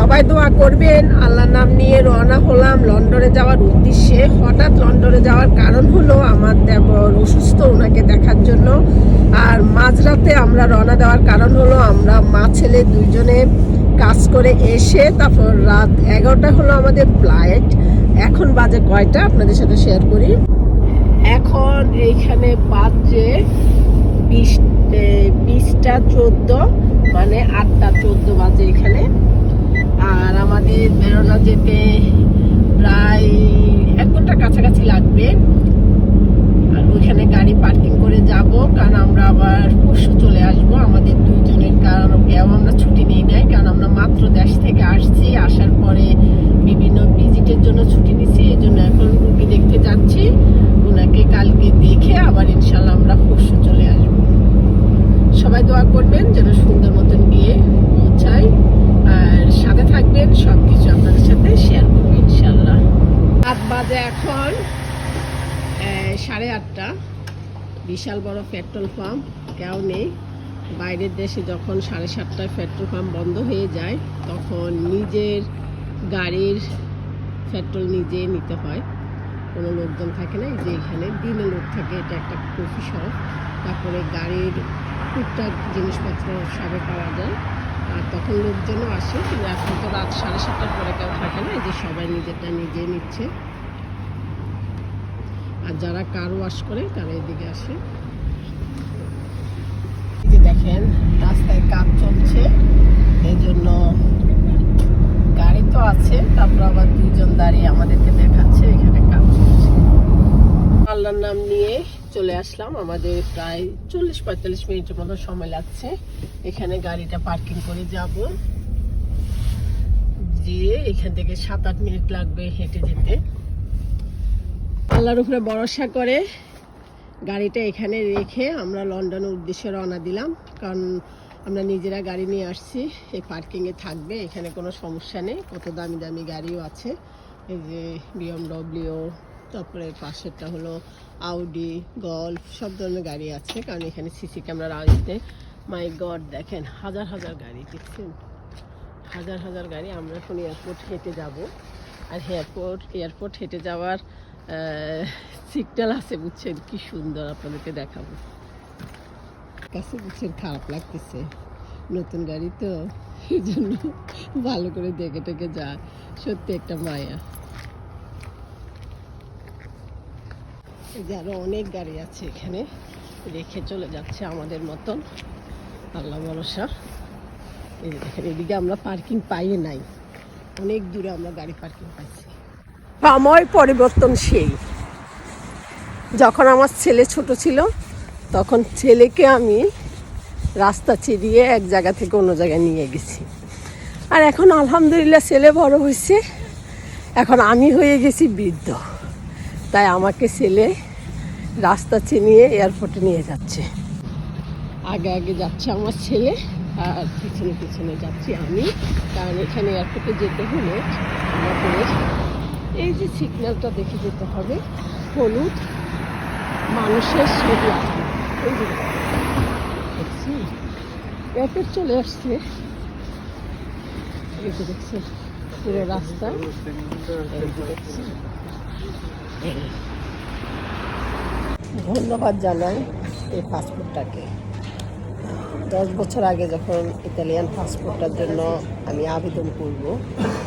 সবাই দোয়া করবেন। আল্লাহর নাম নিয়ে রওনা হলাম লন্ডনে যাওয়ার উদ্দেশ্যে। হঠাৎ লন্ডনে যাওয়ার কারণ হলো আমার দেবর অসুস্থ ওনাকে দেখার জন্য। আর মাঝরাতে আমরা রওনা দেওয়ার কারণ হলো আমরা মা ছেলে দুইজনে কাজ করে এসে তারপর রাত এগারোটা হলো আমাদের ফ্লাইট এখন বাজে কয়টা? আপনাদের সাথে শেয়ার করি। এখন এইখানে বাজে বিশ বিশটা চোদ্দ মানে আটটা চোদ্দ বাজে এখানে। আর আমাদের বেরোনো যেতে প্রায় এক ঘণ্টার কাছাকাছি লাগবে। আর ওইখানে গাড়ি পার্কিং করে যাব, কারণ আমরা আবার পরশু চলে আসব। আমাদের দুজনের, কারণ কেউ আমরা ছুটি নিই নাই কারণ আমরা মাত্র দেশ থেকে আসছি। আসার পরে বিভিন্ন ভিজিটের জন্য ছুটি নিছি এই জন্য এখন রুগী দেখতে যাচ্ছি ওনাকে কালকে দেখে আবার ইনশাল্লাহ আমরা পরশু চলে আসব সবাই দোয়া করবেন যেন সুন্দর মতন গিয়ে পৌঁছাই আর সাথে থাকবেন সব কিছু আপনাদের সাথে শেয়ার করব ইনশাল্লাহ রাত বাজে এখন সাড়ে আটটা। বিশাল বড় পেট্রোল পাম্প, কেউ নেই। বাইরের দেশে যখন সাড়ে সাতটায় পেট্রোল পাম্প বন্ধ হয়ে যায়, তখন নিজের গাড়ির পেট্রোল নিজে নিতে হয়। কোনো লোকজন থাকে না যে এখানে দিনে লোক থাকে, এটা একটা কফি শপ। তারপরে গাড়ির টুকটাক জিনিসপত্র সবে পাওয়া যায়। আর তখন লোকজনও আসে, কিন্তু এখন তো রাত সাড়ে সাতটার পরে কেউ থাকে না যে সবাই নিজেরটা নিজে নিচ্ছে। আর যারা কার ওয়াশ করে, তারা এদিকে আসে। যে দেখেন, রাস্তায় কাজ চলছে। এই জন্য গাড়ি তো আছে, তারপর আবার দুজন দাঁড়িয়ে আমাদেরকে দেখাচ্ছে এখানে কাজ চলছে। আল্লাহর নাম নিয়ে চলে আসলাম। আমাদের প্রায় চল্লিশ পঁয়তাল্লিশ মিনিটের মতো সময় লাগছে। এখানে গাড়িটা পার্কিং করে যাব। যেয়ে এখান থেকে সাত আট মিনিট লাগবে হেঁটে যেতে। আল্লাহর উপরে ভরসা করে গাড়িটা এখানে রেখে আমরা লন্ডনের উদ্দেশ্যে রওনা দিলাম। কারণ আমরা নিজেরা গাড়ি নিয়ে আসছি, এই পার্কিংয়ে থাকবে, এখানে কোনো সমস্যা নেই। কত দামি দামি গাড়িও আছে। এই যে বিএমডব্লিউ, তারপরে পাশেরটা হলো আউডি, গল্ফ, সব ধরনের গাড়ি আছে। কারণ এখানে সিসি ক্যামেরা আসতে মাই গড, দেখেন, হাজার হাজার গাড়ি, দেখছেন? হাজার হাজার গাড়ি, আমরা এখন এয়ারপোর্ট হেঁটে যাব। আর এয়ারপোর্ট এয়ারপোর্ট হেঁটে যাওয়ার সিগন্যাল আছে বুঝছেন? কি সুন্দর আপনাদেরকে দেখাবো। কাছে বুঝছেন, খারাপ লাগতেছে। নতুন গাড়ি তো এই জন্য ভালো করে দেখে টেকে যায়। সত্যি একটা মায়া। এই যে অনেক গাড়ি আছে এখানে। রেখে চলে যাচ্ছে আমাদের মতন। আল্লাহ ভরসা। এই দেখেন, এদিকে আমরা পার্কিং পাই নাই। অনেক দূরে আমরা গাড়ি পার্কিং পাইছি সময় পরিবর্তন সেই। যখন আমার ছেলে ছোট ছিল, তখন ছেলেকে আমি রাস্তা চিরিয়ে এক জায়গা থেকে অন্য জায়গায় নিয়ে গেছি। আর এখন আলহামদুলিল্লাহ ছেলে বড় হয়েছে। এখন আমি হয়ে গেছি বৃদ্ধ। তাই আমাকে ছেলে রাস্তা চিনিয়ে এয়ারপোর্টে নিয়ে যাচ্ছে। আগে আগে যাচ্ছে আমার ছেলে। আর পিছনে পিছনে যাচ্ছি আমি। কারণ এখানে এয়ারপোর্টে যেতে হলে আমাদের এই যে সিগন্যালটা দেখে যেতে হবে। হলুদ মানুষের ছবি এয়ারপোর্ট চলে আসছে। দেখছি পুরো রাস্তা। ধন্যবাদ জানাই এই পাসপোর্টটাকে দশ বছর আগে যখন ইতালিয়ান পাসপোর্টটার জন্য আমি আবেদন করব,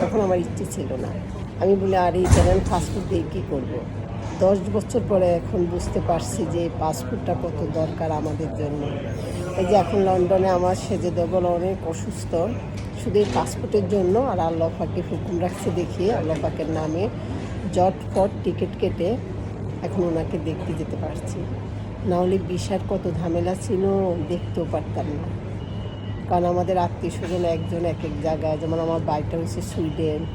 তখন আমার ইচ্ছে ছিল না। আমি বলি, আর, ইতালিয়ান পাসপোর্ট দিয়ে কী করব? দশ বছর পরে এখন বুঝতে পারছি যে পাসপোর্টটা কত দরকার আমাদের জন্য। এই যে এখন লন্ডনে আমার সেজে দেবল অনেক অসুস্থ। শুধু এই পাসপোর্টের জন্য আর আল্লাহ পাকে হুকুম রাখছে দেখিয়ে, আল্লাহ পাকের নামে জটফট টিকিট কেটে এখন ওনাকে দেখতে যেতে পারছি। নাহলে বিশার কত ঝামেলা ছিল, দেখতেও পারতাম না। কারণ আমাদের আত্মীয় স্বজন একজন এক এক জায়গায়, যেমন আমার বাড়িটা হচ্ছে সুইডেন,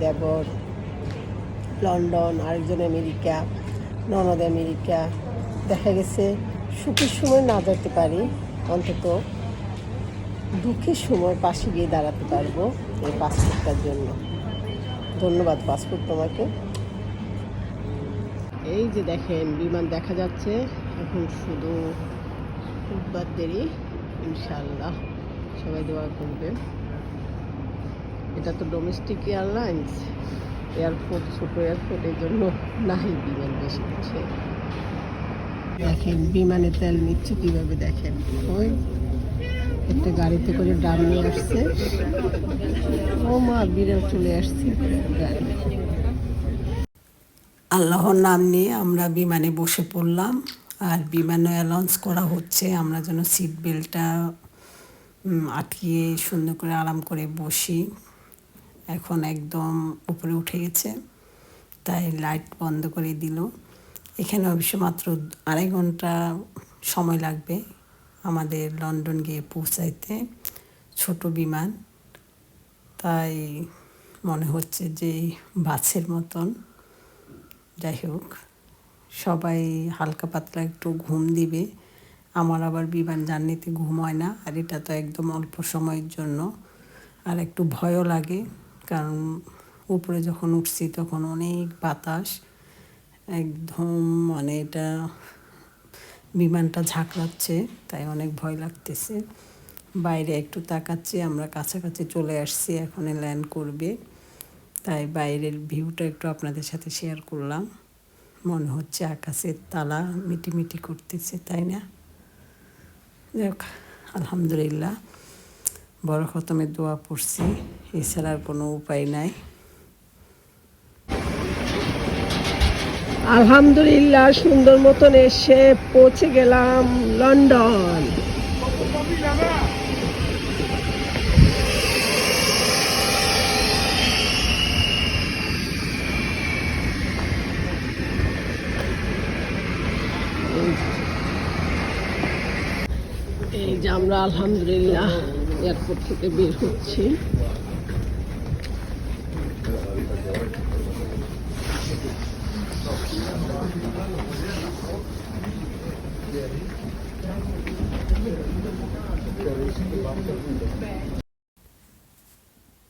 দেবর, লন্ডন, আরেকজন আমেরিকা, ননদ আমেরিকা। দেখা গেছে সুখের সময় না যেতে পারি, অন্তত দুঃখের সময় পাশে গিয়ে দাঁড়াতে পারব এই পাসপোর্টটার জন্য। ধন্যবাদ পাসপোর্ট তোমাকে। এই যে দেখেন, বিমান দেখা যাচ্ছে। এখন শুধু উঠবার দেরি ইনশাল্লাহ সবাই দোয়া করবেন। এটা তো ডোমেস্টিক এয়ারলাইন্স এয়ারপোর্ট ছোট এয়ারপোর্ট এই জন্য নাই বিমান বেশি কিছু। দেখেন, বিমানে তেল নিচ্ছে কীভাবে দেখেন? ওই একটা গাড়িতে করে ড্রাম নিয়ে আসছে। ও মা, বিড়াল চলে আসছে। আল্লাহর নাম নিয়ে আমরা বিমানে বসে পড়লাম। আর বিমানে অ্যালাউন্স করা হচ্ছে। আমরা যেন সিট বেল্টটা আটকিয়ে সুন্দর করে আরাম করে বসি। এখন একদম উপরে উঠে গেছে, তাই লাইট বন্ধ করে দিল। এখানে অবশ্য মাত্র আড়াই ঘণ্টা সময় লাগবে আমাদের লন্ডন গিয়ে পৌঁছাইতে, ছোট বিমান। তাই মনে হচ্ছে যে বাসের মতন। যাই হোক। সবাই হালকা পাতলা একটু ঘুম দিবে। আমার আবার বিমান জার্নিতে ঘুম হয় না, আর এটা তো একদম অল্প সময়ের জন্য। আর একটু ভয়ও লাগে, কারণ উপরে যখন উঠছি তখন অনেক বাতাস। একদম মানে এটা বিমানটা ঝাঁকড়াচ্ছে, তাই অনেক ভয় লাগতেছে। বাইরে একটু তাকাচ্ছি, আমরা কাছাকাছি চলে আসছি এখন ল্যান্ড করবে। তাই বাইরের ভিউটা একটু আপনাদের সাথে শেয়ার করলাম। মনে হচ্ছে আকাশের তালা মিটিমিটি করতেছে, তাই না? যাক আলহামদুলিল্লাহ, বড় খতমে দোয়া পড়ছি, এছাড়া আর কোনো উপায় নাই। আলহামদুলিল্লাহ, সুন্দর মতন এসে পৌঁছে গেলাম লন্ডন এই যে আমরা আলহামদুলিল্লাহ, এয়ারপোর্ট থেকে বের হচ্ছি।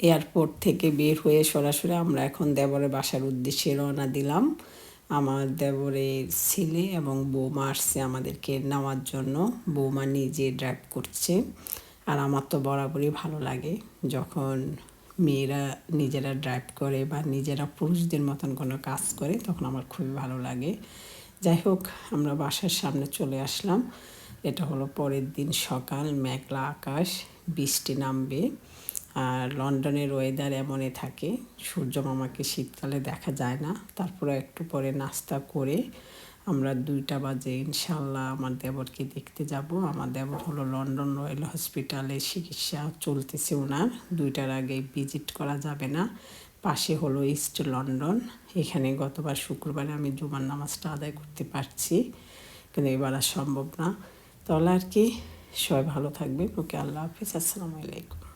এয়ারপোর্ট থেকে বের হয়ে সরাসরি আমরা এখন দেবরের বাসার উদ্দেশ্যে রওনা দিলাম। আমার দেবরের ছেলে এবং বৌমা আসছে আমাদেরকে নেওয়ার জন্য। বৌমা নিজে ড্রাইভ করছে। আর আমার তো বরাবরই ভালো লাগে যখন মেয়েরা নিজেরা ড্রাইভ করে বা নিজেরা পুরুষদের মতন কোনো কাজ করে, তখন আমার খুবই ভালো লাগে। যাই হোক, আমরা বাসার সামনে চলে আসলাম। এটা হলো পরের দিন সকাল, মেঘলা আকাশ, বৃষ্টি নামবে। আর লন্ডনের ওয়েদার এমনই থাকে, সূর্য মামাকে শীতকালে দেখা যায় না। তারপরে একটু পরে নাস্তা করে আমরা দুইটা বাজে ইনশাল্লাহ আমার দেবরকে দেখতে যাব। আমার দেবর হলো লন্ডন রয়্যাল হসপিটালে চিকিৎসা চলতেছে ওনার দুইটার আগে ভিজিট করা যাবে না। পাশে হলো ইস্ট লন্ডন এখানে গতবার শুক্রবারে আমি জুমার নামাজটা আদায় করতে পারছি, কিন্তু এবার আর সম্ভব না। তাহলে আর কি, সবাই ভালো থাকবেন। ওকে আল্লাহ হাফিজ। আসসালামু আলাইকুম।